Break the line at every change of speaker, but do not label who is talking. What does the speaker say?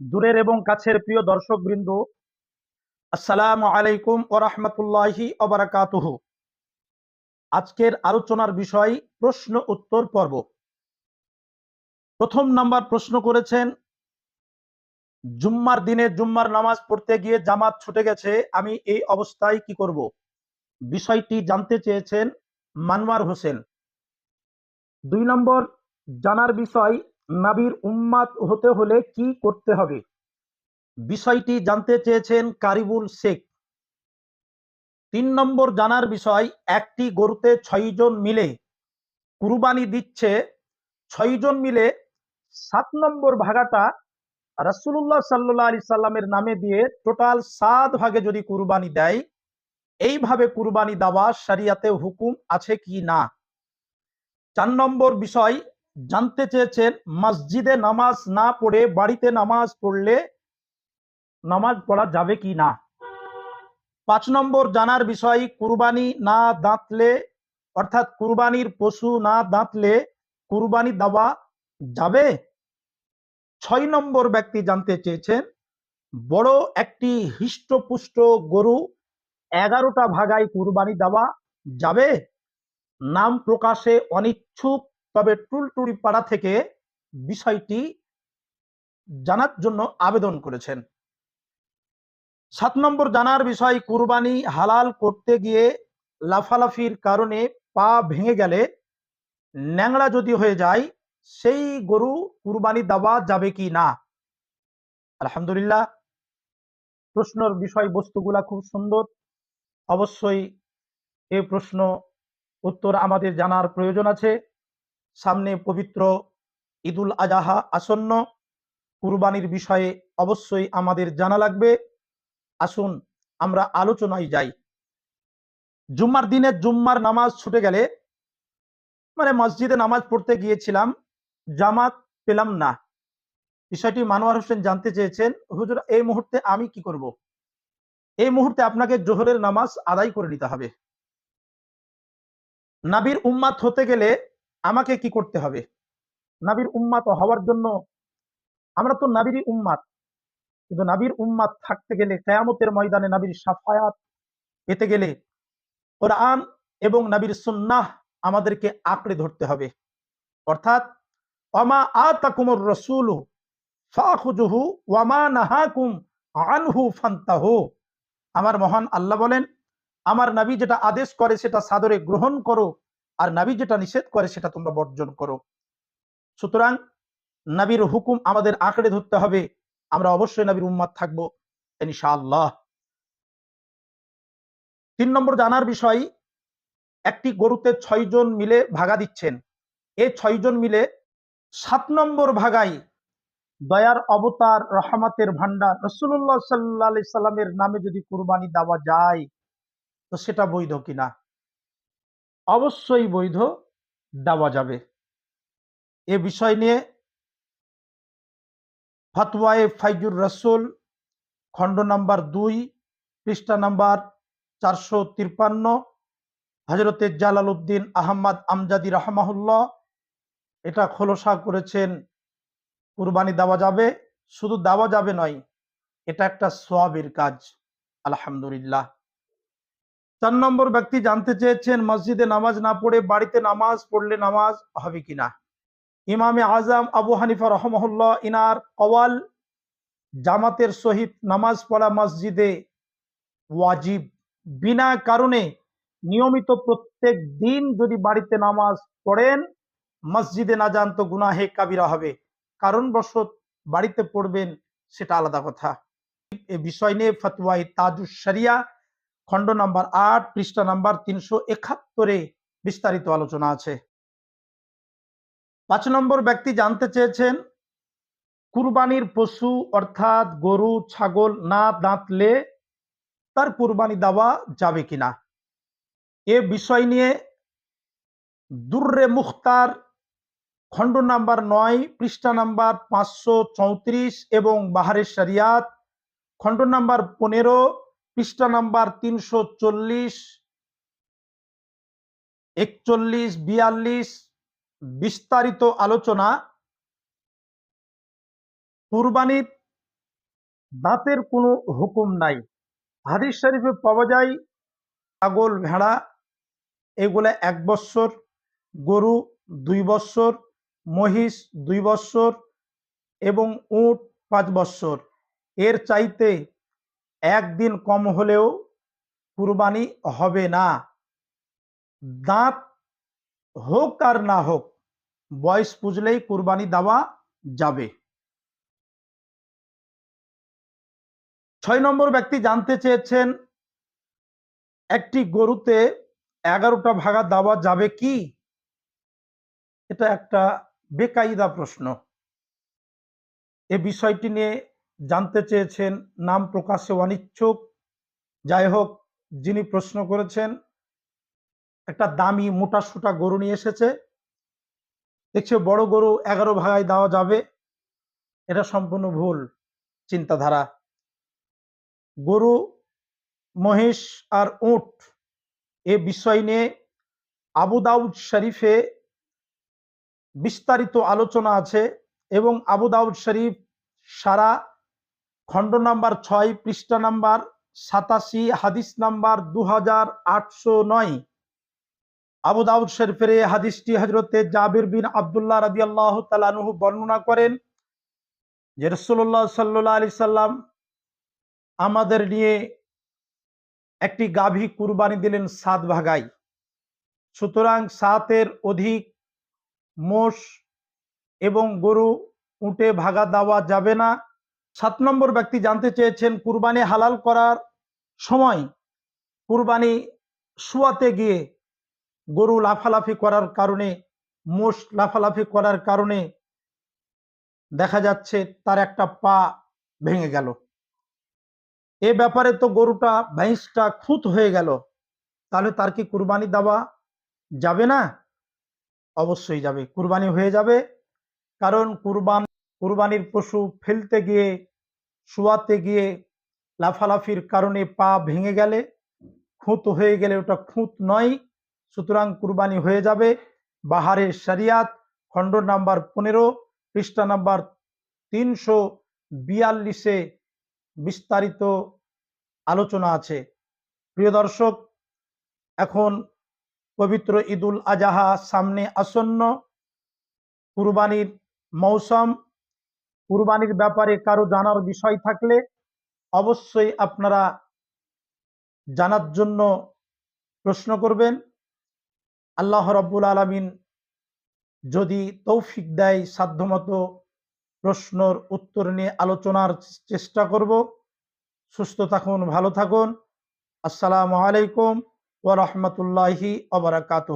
দূরের এবং কাছের প্রিয় দর্শক বৃন্দ আসসালামু আলাইকুম ও রহমতুল্লাহি অবরাকাতুহু আজকের আলোচনার বিষয় প্রশ্ন উত্তর পর্ব। প্রথম নাম্বার প্রশ্ন করেছেন, জুম্মার দিনে জুম্মার নামাজ পড়তে গিয়ে জামাত ছুটে গেছে, আমি এই অবস্থায় কি করব? বিষয়টি জানতে চেয়েছেন মানওয়ার হোসেন। দুই নম্বর, জানার বিষয় নাবির উম্মাদ হতে হলে কি করতে হবে? বিষয়টি জানতে চেয়েছেন কারিবুল শেখ। তিন নম্বর জানার বিষয়, একটি গরুতে ছয়জন মিলে কুরবানি দিচ্ছে। ছয়জন মিলে সাত নম্বর ভাগাটা রাসুল্লাহ সাল্লাহ আলি সাল্লামের নামে দিয়ে টোটাল সাত ভাগে যদি কুরবানি দেয়, এইভাবে কুরবানি দেওয়া সারিয়াতে হুকুম আছে কি না? চার নম্বর বিষয় জানতে চেয়েছেন, মসজিদে নামাজ না পড়ে বাড়িতে নামাজ পড়লে নামাজ পড়া যাবে কি না? পাঁচ নম্বর জানার বিষয়, কুরবানি না দাঁতলে, অর্থাৎ কুরবানির পশু না দাঁতলে কুরবানি দেওয়া যাবে? ছয় নম্বর ব্যক্তি জানতে চেয়েছেন, বড় একটি হৃষ্টপুষ্ট গরু এগারোটা ভাগায় কুরবানি দেওয়া যাবে? নাম প্রকাশে অনিচ্ছুক তবে টুলটুলি পাড়া থেকে বিষয়টি জানার জন্য আবেদন করেছেন। সাত নম্বর জানার বিষয়, কুরবানি হালাল করতে গিয়ে লাফালাফির কারণে পা ভেঙে গেলে ন্যাংড়া যদি হয়ে যায়, সেই গরু কুরবানি দেওয়া যাবে কি না? আলহামদুলিল্লাহ, প্রশ্নের বিষয়বস্তুগুলা খুব সুন্দর। অবশ্যই এই প্রশ্ন উত্তর আমাদের জানার প্রয়োজন আছে। সামনে পবিত্র ঈদুল আজাহা আসন্ন কুরবানির বিষয়ে অবশ্যই আমাদের জানা লাগবে। আসুন, আমরা আলোচনায় যাই। জুম্মার দিনে জুম্মার নামাজ ছুটে গেলে মানে মসজিদে নামাজ পড়তে গিয়েছিলাম, জামাত পেলাম না। বিষয়টি মানোয়ার হোসেন জানতে চেয়েছেন, হুজুর, এই মুহূর্তে আমি কি করব? এই মুহূর্তে আপনাকে জোহরের নামাজ আদায় করে নিতে হবে। নাবির উম্মাত হতে গেলে আমাকে কি করতে হবে? নাবির উম্মাত হওয়ার জন্য আমরা তো নাবিরই উম্মাত। কিন্তু নাবির উম্মাত থাকতে গেলে, কেয়ামতের ময়দানে নাবির সাফায়াত পেতে গেলে কোরআন এবং নাবির সুন্নাহ আমাদেরকে আঁকড়ে ধরতে হবে। অর্থাৎ অমা আতাকুমুর রসুল ফাখুজুহু ওয়ামা নাহাকুম আনহু ফান্তাহু। আমার মহান আল্লাহ বলেন, আমার নাবি যেটা আদেশ করে সেটা সাদরে গ্রহণ করো আর নাবি যেটা নিষেধ করে সেটা তোমরা বর্জন করো। সুতরাং নাবির হুকুম আমাদের আঁকড়ে ধরতে হবে। আমরা অবশ্যই নবীর উম্মাদ থাকব, ইনশাআল্লাহ। তিন নম্বর জানার বিষয়, একটি গরুতে ছয়জন মিলে ভাগা দিচ্ছেন। এই ছয়জন মিলে সাত নম্বর ভাগাই দয়ার অবতার, রহমাতের ভান্ডার রসুল্লাহ সাল্লা সাল্লামের নামে যদি কুরবানি দেওয়া যায়, তো সেটা বৈধ কিনা? অবশ্যই বৈধ দেওয়া যাবে। এ বিষয় নিয়ে ফতওয়ায়ে ফাইজুর রসুল, খণ্ড নাম্বার দুই, পৃষ্ঠা নাম্বার চারশো তিরপান্ন হজরতে জালাল উদ্দিন আহম্মদ আমজাদি রহমাহুল্লাহ, এটা খোলসা করেছেন, কুরবানি দেওয়া যাবে। শুধু দেওয়া যাবে নয়, এটা একটা সোয়াবের কাজ। আলহামদুলিল্লাহ। চার নম্বর ব্যক্তি জানতে চেয়েছেন, মসজিদে নামাজ না পড়ে বাড়িতে নামাজ পড়লে নামাজ হবে কিনা ইমামে আজম আবু হানিফা রহমহল্লা ইনার কওয়াল জামাতের সহিত নামাজ পড়া মসজিদে ওয়াজিব। বিনা কারণে নিয়মিত প্রত্যেক দিন যদি বাড়িতে নামাজ পড়েন, মসজিদে না যান তো গুনাহে কাবিরা হবে। কারণ কারণবশত বাড়িতে পড়বেন সেটা আলাদা কথা। এ বিষয় নিয়ে ফতোয়াই তাজুস শরিয়া খণ্ড নাম্বার আট, পৃষ্ঠা নাম্বার তিনশো একাত্তরে বিস্তারিত আলোচনা আছে। পাঁচ নম্বর ব্যক্তি জানতে চেয়েছেন, কুরবানির পশু অর্থাৎ গরু, ছাগল না দাঁতলে তার কুরবানি দেওয়া যাবে কিনা? এ বিষয় নিয়ে দুর্রে মুখতার, খণ্ড নাম্বার নয়, পৃষ্ঠা নাম্বার পাঁচশো চৌত্রিশ এবং বাহারের শরিয়াত, খণ্ড নাম্বার পনেরো পৃষ্ঠা নাম্বার তিনশো চল্লিশ, একচল্লিশ, বিয়াল্লিশ, বিস্তারিত আলোচনা। কুরবানির দাঁতের কোনো হুকুম নাই। হাদিস শরীফে পাওয়া যায়, ছাগল, ভেড়া, এগুলো এক বৎসর গরু দুই বৎসর মহিষ দুই বৎসর এবং উট পাঁচ বৎসর এর চাইতে একদিন কম হলেও কুরবানি হবে না। দাঁত হোক আর না হোক, বয়স পুজলেই কুরবানি দেওয়া যাবে। ছয় নম্বর ব্যক্তি জানতে চেয়েছেন, একটি গরুতে এগারোটা ভাগা দেওয়া যাবে কি? এটা একটা বেকায়দা প্রশ্ন। এ বিষয়টি নিয়ে জানতে চেয়েছেন, নাম প্রকাশে অনিচ্ছুক। যাই হোক, যিনি প্রশ্ন করেছেন, একটা দামি মোটা সোটা গরু নিয়ে এসেছে। দেখছে বড় গরু এগারো ভাগায় দেওয়া যাবে, এটা সম্পূর্ণ ভুল চিন্তাধারা। গরু, মহিষ আর উট এ বিষয় নিয়ে আবু দাউদ শরীফে বিস্তারিত আলোচনা আছে এবং আবু দাউদ শরীফ সারা খণ্ড নাম্বার ছয়, পৃষ্ঠা নাম্বার সাতাশি, হাদিস নাম্বার দু হাজার আটশো নয়। আবু দাউদ শরীফের হাদিসটি হজরতে জাবির বিন আবদুল্লাহ রাজি আল্লাহ তালানুহু বর্ণনা করেন যে রসুল্লাহ সাল্লাহ আলি সাল্লাম আমাদের নিয়ে একটি গাভী কুরবানি দিলেন সাত ভাগাই। সুতরাং সাতের অধিক মোষ এবং গরু উঁটে ভাগা দেওয়া যাবে না। সাত নম্বর ব্যক্তি জানতে চেয়েছেন, কুরবানি হালাল করার সময় কুরবানি শুয়াতে গিয়ে গরু লাফালাফি করার কারণে, মোষ লাফালাফি করার কারণে দেখা যাচ্ছে তার একটা পা ভেঙে গেল। এ ব্যাপারে তো গরুটা ভैंसটা খুঁত হয়ে গেল। তাহলে তার কি কুরবানি দেওয়া যাবে না? অবশ্যই যাবে। কুরবানি হয়ে যাবে। কারণ কুরবান কুরবানির পশু ফেলতে গিয়ে, শোয়াতে গিয়ে লাফালাফির কারণে পা ভেঙে গেলে, খুঁত হয়ে গেলে ওটা খুঁত নয়, সুতরাং কুরবানি হয়ে যাবে। বাহারের শরিয়াত, খণ্ড নাম্বার পনেরো, পৃষ্ঠা নাম্বার তিনশো বিয়াল্লিশে বিস্তারিত আলোচনা আছে। প্রিয় দর্শক, এখন পবিত্র ঈদুল আজাহা সামনে আসন্ন কুরবানির মৌসুম। কুরবানির ব্যাপারে কারও জানার বিষয় থাকলে অবশ্যই আপনারা জানার জন্য প্রশ্ন করবেন। আল্লাহ রব্বুল আলমিন যদি তৌফিক দেয় সাধ্যমতো প্রশ্নর উত্তর নিয়ে আলোচনার চেষ্টা করব। সুস্থ থাকুন, ভালো থাকুন। আসসালামু আলাইকুম ওয়া রাহমাতুল্লাহি ওয়া বারাকাতুহু।